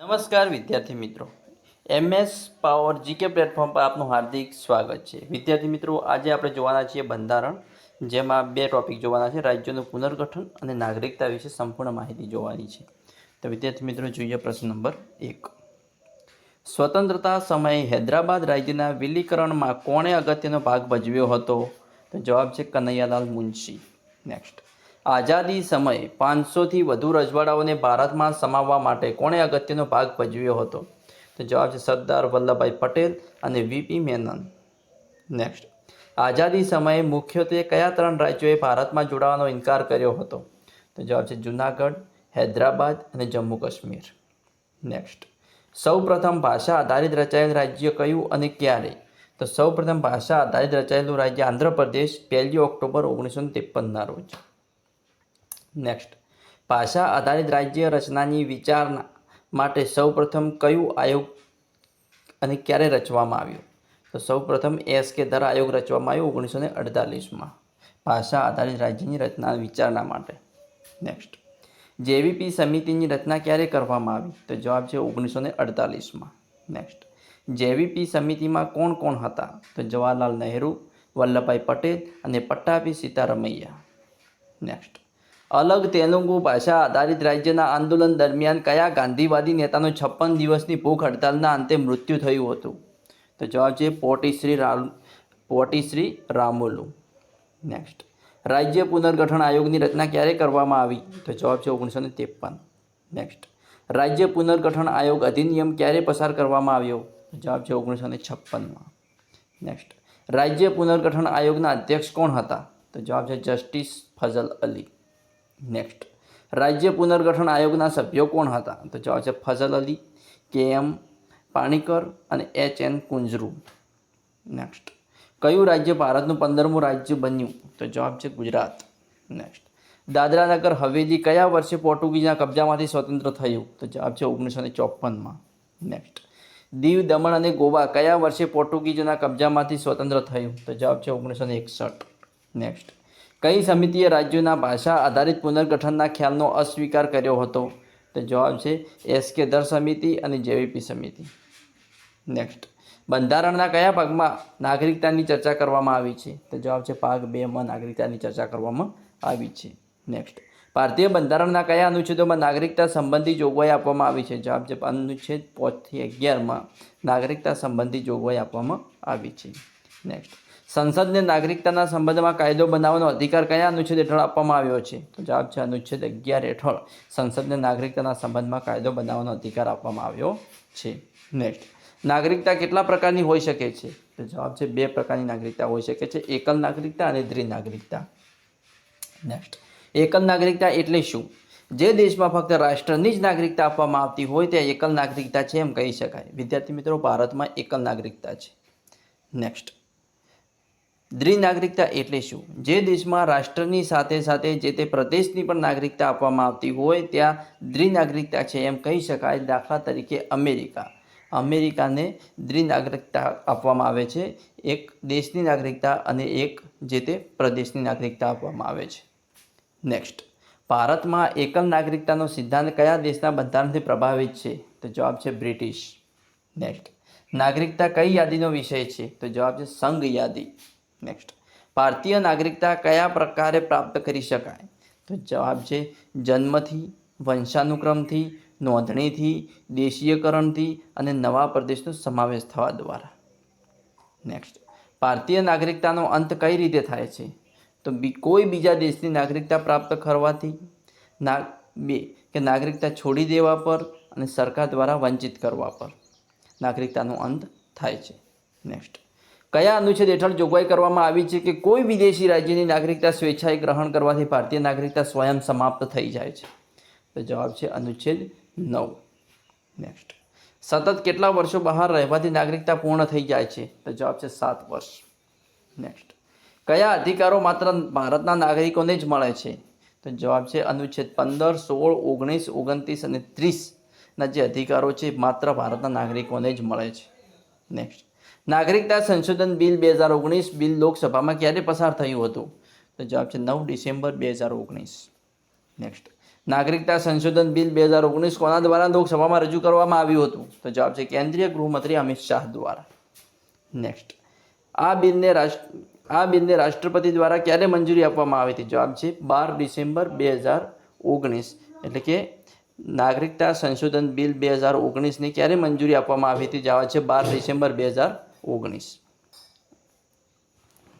નમસ્કાર વિદ્યાર્થી મિત્રો. એમએસ પાવર જીકે પ્લેટફોર્મ પર આપનું હાર્દિક સ્વાગત છે. વિદ્યાર્થી મિત્રો, આજે આપણે જોવાના છીએ બંધારણ, જેમાં બે ટોપિક જોવાના છે, રાજ્યોનું પુનર્ગઠન અને નાગરિકતા વિશે સંપૂર્ણ માહિતી જોવાની છે. તો વિદ્યાર્થી મિત્રો, જોઈએ પ્રશ્ન નંબર એક. સ્વતંત્રતા સમયે હૈદરાબાદ રાજ્યના વિલીકરણમાં કોણે અગત્યનો ભાગ ભજવ્યો હતો? તો જવાબ છે કનૈયાલાલ મુનશી. નેક્સ્ટ આઝાદી સમયે પાંચસોથી વધુ રજવાડાઓને ભારતમાં સમાવવા માટે કોણે અગત્યનો ભાગ ભજવ્યો હતો? તો જવાબ છે સરદાર વલ્લભભાઈ પટેલ અને વીપી મેનન. નેક્સ્ટ આઝાદી સમયે મુખ્યત્વે કયા ત્રણ રાજ્યોએ ભારતમાં જોડાવાનો ઇનકાર કર્યો હતો? તો જવાબ છે જુનાગઢ, હૈદરાબાદ અને જમ્મુ કાશ્મીર. નેક્સ્ટ સૌપ્રથમ ભાષા આધારિત રચાયેલ રાજ્ય કયું અને ક્યારે? તો સૌપ્રથમ ભાષા આધારિત રચાયેલું રાજ્ય આંધ્રપ્રદેશ, પહેલી ઓક્ટોબર ઓગણીસો ત્રેપનના રોજ. નેક્સ્ટ ભાષા આધારિત રાજ્ય રચનાની વિચારણા માટે સૌપ્રથમ કયું આયોગ અને ક્યારે રચવામાં આવ્યું? તો સૌપ્રથમ એસ કે ધર આયોગ રચવામાં આવ્યો ઓગણીસો ને અડતાલીસમાં. ભાષા આધારિત રાજ્યની રચના વિચારણા માટે. નેક્સ્ટ જેવીપી સમિતિની રચના ક્યારે કરવામાં આવી? તો જવાબ છે ઓગણીસો ને અડતાલીસમાં. નેક્સ્ટ જેવીપી સમિતિમાં કોણ કોણ હતા? તો જવાહરલાલ નહેરુ, વલ્લભભાઈ પટેલ અને પટ્ટાભી સીતારમૈયા. નેક્સ્ટ અલગ તેલુગુ ભાષા આધારિત રાજ્યના આંદોલન દરમિયાન કયા ગાંધીવાદી નેતાનું છપ્પન દિવસની ભૂખ હડતાલના અંતે મૃત્યુ થયું હતું? તો જવાબ છે પોટીશ્રી રામ, પોટીશ્રી રામોલુ. નેક્સ્ટ રાજ્ય પુનર્ગઠન આયોગની રચના ક્યારે કરવામાં આવી? તો જવાબ છે ઓગણીસો ને ત્રેપન. નેક્સ્ટ રાજ્ય પુનર્ગઠન આયોગ અધિનિયમ ક્યારે પસાર કરવામાં આવ્યો? જવાબ છે ઓગણીસો ને છપ્પનમાં. નેક્સ્ટ રાજ્ય પુનર્ગઠન આયોગના અધ્યક્ષ કોણ હતા? તો જવાબ છે જસ્ટિસ ફઝલ અલી. નેક્સ્ટ રાજ્ય પુનર્ગઠન આયોગના સભ્યો કોણ હતા? તો જવાબ છે ફઝલ અલી કે એમ પાણીકર અને એચ એન કુંજરુ. નેક્સ્ટ કયું રાજ્ય ભારતનું પંદરમું રાજ્ય બન્યું? તો જવાબ છે ગુજરાત. નેક્સ્ટ દાદરાનગર હવેલી કયા વર્ષે પોર્ટુગીઝના કબજામાંથી સ્વતંત્ર થયું? તો જવાબ છે ઓગણીસો ને ચોપનમાં. નેક્સ્ટ દીવ, દમણ અને ગોવા કયા વર્ષે પોર્ટુગીઝના કબજામાંથી સ્વતંત્ર થયું? તો જવાબ છે ઓગણીસો ને એકસઠ. નેક્સ્ટ કઈ સમિતિએ રાજ્યોના ભાષા આધારિત પુનર્ગઠનના ખ્યાલનો અસ્વીકાર કર્યો હતો? તો જવાબ છે એસ કે દર સમિતિ અને જેવીપી સમિતિ. નેક્સ્ટ બંધારણના કયા ભાગમાં નાગરિકતાની ચર્ચા કરવામાં આવી છે? તો જવાબ છે ભાગ બેમાં નાગરિકતાની ચર્ચા કરવામાં આવી છે. નેક્સ્ટ ભારતીય બંધારણના કયા અનુચ્છેદોમાં નાગરિકતા સંબંધી જોગવાઈ આપવામાં આવી છે? જવાબ છે અનુચ્છેદ પાંચથી અગિયારમાં. નાગરિકતા સંબંધી જોગવાઈ આપવામાં આવી છે. નેક્સ્ટ સંસદને નાગરિકતાના સંબંધમાં કાયદો બનાવવાનો અધિકાર કયા અનુચ્છેદ હેઠળ આપવામાં આવ્યો છે? તો જવાબ છે અનુચ્છેદ અગિયાર હેઠળ. સંસદને નાગરિકતાના સંબંધમાં કાયદો બનાવવાનો અધિકાર આપવામાં આવ્યો છે. નેક્સ્ટ નાગરિકતા કેટલા પ્રકારની હોઈ શકે છે? તો જવાબ છે બે પ્રકારની નાગરિકતા હોઈ શકે છે. એકલ નાગરિકતા અને દ્વિ નાગરિકતા. નેક્સ્ટ એકલ નાગરિકતા એટલે શું? જે દેશમાં ફક્ત રાષ્ટ્રની જ નાગરિકતા આપવામાં આવતી હોય ત્યાં એકલ નાગરિકતા છે એમ કહી શકાય. વિદ્યાર્થી મિત્રો, ભારતમાં એકલ નાગરિકતા છે. નેક્સ્ટ દ્વિનાગરિકતા એટલે શું? જે દેશમાં રાષ્ટ્રની સાથે સાથે જે તે પ્રદેશની પણ નાગરિકતા આપવામાં આવતી હોય, ત્યાં દ્વિનાગરિકતા છે એમ કહી શકાય દાખલા તરીકે અમેરિકા. અમેરિકાને દ્વિનાગરિકતા આપવામાં આવે છે. એક દેશની નાગરિકતા અને એક જે તે પ્રદેશની નાગરિકતા આપવામાં આવે છે. નેક્સ્ટ ભારતમાં એકલ નાગરિકતાનો સિદ્ધાંત કયા દેશના બંધારણથી પ્રભાવિત છે? તો જવાબ છે બ્રિટિશ. નેક્સ્ટ નાગરિકતા કઈ યાદીનો વિષય છે? તો જવાબ છે સંઘ યાદી. નેક્સ્ટ ભારતીય નાગરિકતા કયા પ્રકારે પ્રાપ્ત કરી શકાય? તો જવાબ છે જન્મથી, વંશાનુક્રમથી, નોંધણીથી, દેશીયકરણથી અને નવા પ્રદેશનો સમાવેશ થવા દ્વારા. નેક્સ્ટ ભારતીય નાગરિકતાનો અંત કઈ રીતે થાય છે? તો કોઈ બીજા દેશની નાગરિકતા પ્રાપ્ત કરવાથી ના, બે, કે નાગરિકતા છોડી દેવા પર અને સરકાર દ્વારા વંચિત કરવા પર નાગરિકતાનો અંત થાય છે. નેક્સ્ટ કયા અનુચ્છેદ હેઠળ જોગવાઈ કરવામાં આવી છે કે કોઈ વિદેશી રાજ્યની નાગરિકતા સ્વેચ્છાએ ગ્રહણ કરવાથી ભારતીય નાગરિકતા સ્વયં સમાપ્ત થઈ જાય છે? તો જવાબ છે અનુચ્છેદ નવ. નેક્સ્ટ સતત કેટલા વર્ષો બહાર રહેવાથી નાગરિકતા પૂર્ણ થઈ જાય છે? તો જવાબ છે સાત વર્ષ. નેક્સ્ટ કયા અધિકારો માત્ર ભારતના નાગરિકોને જ મળે છે? તો જવાબ છે અનુચ્છેદ પંદર, સોળ, ઓગણીસ, ઓગણત્રીસ અને ત્રીસના જે અધિકારો છે માત્ર ભારતના નાગરિકોને જ મળે છે. નેક્સ્ટ નાગરિકતા સંશોધન બિલ બે હજાર ઓગણીસ બિલ લોકસભામાં ક્યારે પસાર થયું હતું? તો જવાબ છે નવ ડિસેમ્બર બે હજાર ઓગણીસ. નેક્સ્ટ નાગરિકતા સંશોધન બિલ બે હજાર ઓગણીસ કોના દ્વારા લોકસભામાં રજૂ કરવામાં આવ્યું હતું? તો જવાબ છે કેન્દ્રીય ગૃહમંત્રી અમિત શાહ દ્વારા. નેક્સ્ટ આ બિલને રાષ્ટ્ર, આ બિલને રાષ્ટ્રપતિ દ્વારા ક્યારે મંજૂરી આપવામાં આવી હતી? જવાબ છે બાર ડિસેમ્બર બે હજાર ઓગણીસ. એટલે કે નાગરિકતા સંશોધન બિલ બે હજાર ઓગણીસની ક્યારે મંજૂરી આપવામાં આવી હતી? જવાબ છે બાર ડિસેમ્બર બે હજાર ઓગણીસ.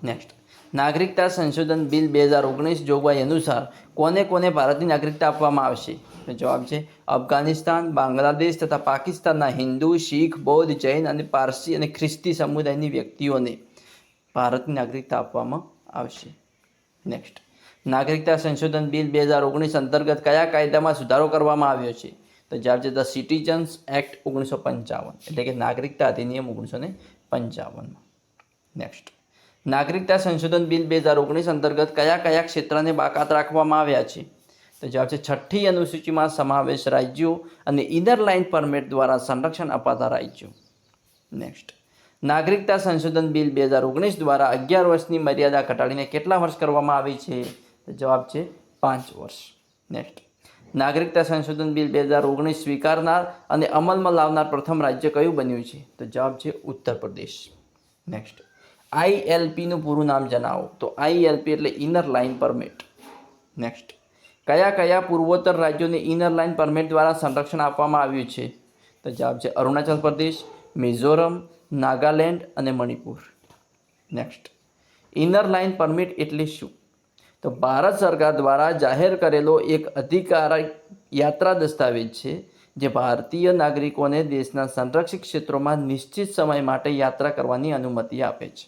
નેક્સ્ટ નાગરિકતા સંશોધન બિલ બે હજાર ઓગણીસ જોગવાઈ અનુસાર કોને કોને ભારતની નાગરિકતા આપવામાં આવશે? જવાબ છે અફઘાનિસ્તાન, બાંગ્લાદેશ તથા પાકિસ્તાનના હિન્દુ, શીખ, બૌદ્ધ, જૈન અને પારસી અને ખ્રિસ્તી સમુદાયની વ્યક્તિઓને ભારતની નાગરિકતા આપવામાં આવશે. નેક્સ્ટ નાગરિકતા સંશોધન બિલ બે હજાર ઓગણીસ અંતર્ગત કયા કાયદામાં સુધારો કરવામાં આવ્યો છે? તો જવાબ છે ધ સિટીઝન્સ એક્ટ ઓગણીસો પંચાવન. એટલે કે નાગરિકતા અધિનિયમ ઓગણીસો ને પંચાવનમાં. નેક્સ્ટ નાગરિકતા સંશોધન બિલ બે હજાર ઓગણીસ અંતર્ગત કયા કયા ક્ષેત્રને બાકાત રાખવામાં આવ્યા છે? તો જવાબ છે, છઠ્ઠી અનુસૂચિમાં સમાવેશ રાજ્યો અને ઇનર લાઇન પરમિટ દ્વારા સંરક્ષણ અપાતા રાજ્યો. નેક્સ્ટ નાગરિકતા સંશોધન બિલ બે હજાર ઓગણીસ દ્વારા અગિયાર વર્ષની મર્યાદા ઘટાડીને કેટલા વર્ષ કરવામાં આવી છે? જવાબ છે, પાંચ વર્ષ. નેક્સ્ટ નાગરિકતા સંશોધન બિલ બે હજાર ઓગણીસ સ્વીકારનાર અને અમલમાં લાવનાર પ્રથમ રાજ્ય કયું બન્યું છે? તો જવાબ છે ઉત્તર પ્રદેશ. નેક્સ્ટ આઈએલપીનું પૂરું નામ જણાવો. તો આઈએલપી એટલે ઇનર લાઇન પરમિટ નેક્સ્ટ કયા કયા પૂર્વોત્તર રાજ્યોને ઇનર લાઇન પરમિટ દ્વારા સંરક્ષણ આપવામાં આવ્યું છે? તો જવાબ છે અરુણાચલ પ્રદેશ, મિઝોરમ, નાગાલેન્ડ અને Manipur. Next inner line permit એટલે શું? તો ભારત સરકાર દ્વારા જાહેર કરેલો એક અધિકાર યાત્રા દસ્તાવેજ છે, જે ભારતીય નાગરિકોને દેશના સંરક્ષિત ક્ષેત્રોમાં નિશ્ચિત સમય માટે યાત્રા કરવાની અનુમતિ આપે છે.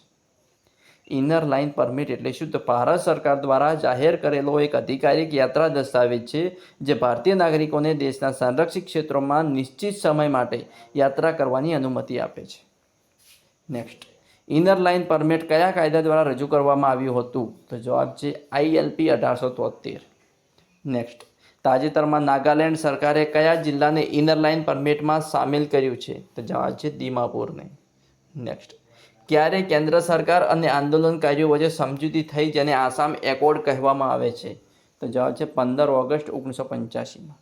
ઇનર લાઇન પરમિટ એટલે શું? તો ભારત સરકાર દ્વારા જાહેર કરેલો એક અધિકારિક યાત્રા દસ્તાવેજ છે, જે ભારતીય નાગરિકોને દેશના સંરક્ષિત ક્ષેત્રોમાં નિશ્ચિત સમય માટે યાત્રા કરવાની અનુમતિ આપે છે. નેક્સ્ટ ઇનર લાઇન પરમિટ કયા કાયદા દ્વારા રજૂ કરવામાં આવ્યું હતું? તો જવાબ છે આઈએલપી અઢારસો તોતેર નેક્સ્ટ તાજેતરમાં નાગાલેન્ડ સરકારે કયા જિલ્લાને ઇનર લાઇન પરમિટમાં સામેલ કર્યું છે? તો જવાબ છે દીમાપુરને. નેક્સ્ટ ક્યારે કેન્દ્ર સરકાર અને આંદોલનકારીઓ વચ્ચે સમજૂતી થઈ જેને આસામ એકોર્ડ કહેવામાં આવે છે? તો જવાબ છે પંદર ઓગસ્ટ ઓગણીસો પંચ્યાસીમાં.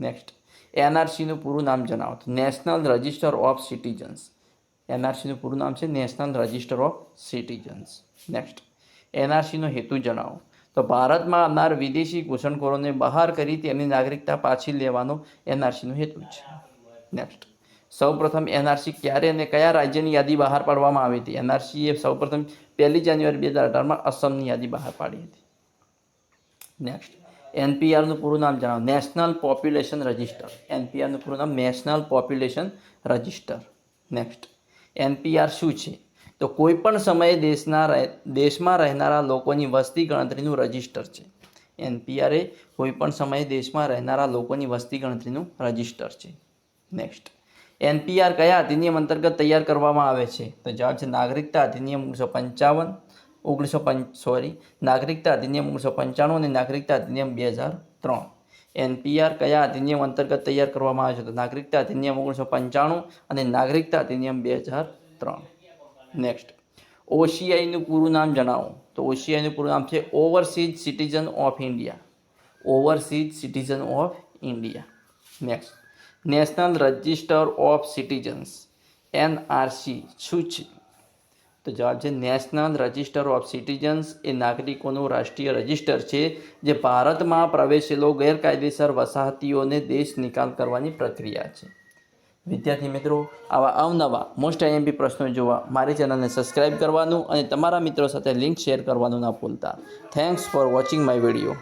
નેક્સ્ટ એનઆરસીનું પૂરું નામ જણાવો. National register of citizens. એનઆરસીનું પૂરું નામ છે national register of citizens. Next એનઆરસીનો હેતુ જણાવો. તો ભારતમાં આવનાર વિદેશી ઘૂસણખોરોને બહાર કરી તેમની નાગરિકતા પાછી લેવાનો એનઆરસીનો હેતુ છે. નેક્સ્ટ સૌપ્રથમ એનઆરસી ક્યારે અને કયા રાજ્યની યાદી બહાર પાડવામાં આવી હતી? એનઆરસીએ સૌપ્રથમ પહેલી જાન્યુઆરી બે હજાર અઢારમાં અસમની યાદી બહાર પાડી હતી. નેક્સ્ટ એનપીઆરનું પૂરું નામ જણાવો. નેશનલ પોપ્યુલેશન રજિસ્ટર એનપીઆરનું પૂરું નામ national population register next NPR શું છે? તો કોઈ પણ સમયે દેશના દેશમાં રહેનારા લોકોની વસ્તી ગણતરીનું રજિસ્ટર છે. એનપીઆર એ કોઈ પણ સમયે દેશમાં રહેનારા લોકોની વસ્તી ગણતરીનું રજિસ્ટર છે. નેક્સ્ટ એનપીઆર કયા અધિનિયમ અંતર્ગત તૈયાર કરવામાં આવે છે? તો જવાબ છે નાગરિકતા અધિનિયમ ઓગણીસો પંચાવન, ઓગણીસો પંચ સોરી નાગરિકતા અધિનિયમ ઓગણીસો પંચાણું અને નાગરિકતા અધિનિયમ બે હજાર ત્રણ. એનપીઆર કયા અધિનિયમ અંતર્ગત તૈયાર કરવામાં આવે છે? તો નાગરિકતા અધિનિયમ ઓગણીસો પંચાણું અને નાગરિકતા અધિનિયમ બે હજાર ત્રણ. નેક્સ્ટ ઓસીઆઈનું પૂરું નામ જણાવો. તો ઓસીઆઈનું પૂરું નામ છે overseas citizen of India overseas citizen of India next national register of citizens NRC શું છે? તો જવાબ છે. નેશનલ રજિસ્ટર ઓફ સિટીઝન્સ એ નાગરિકોનું રાષ્ટ્રીય રજિસ્ટર છે, જે ભારતમાં પ્રવેશેલો ગેરકાયદેસર વસાહતીઓને દેશ નિકાલ કરવાની પ્રક્રિયા છે. વિદ્યાર્થી મિત્રો, આવા અવનવા મોસ્ટ આઈએમપી પ્રશ્નો જોવા મારી ચેનલને સબસ્ક્રાઇબ કરવાનું અને તમારા મિત્રો સાથે લિંક શેર કરવાનું ના ભૂલતા. Thanks for watching my video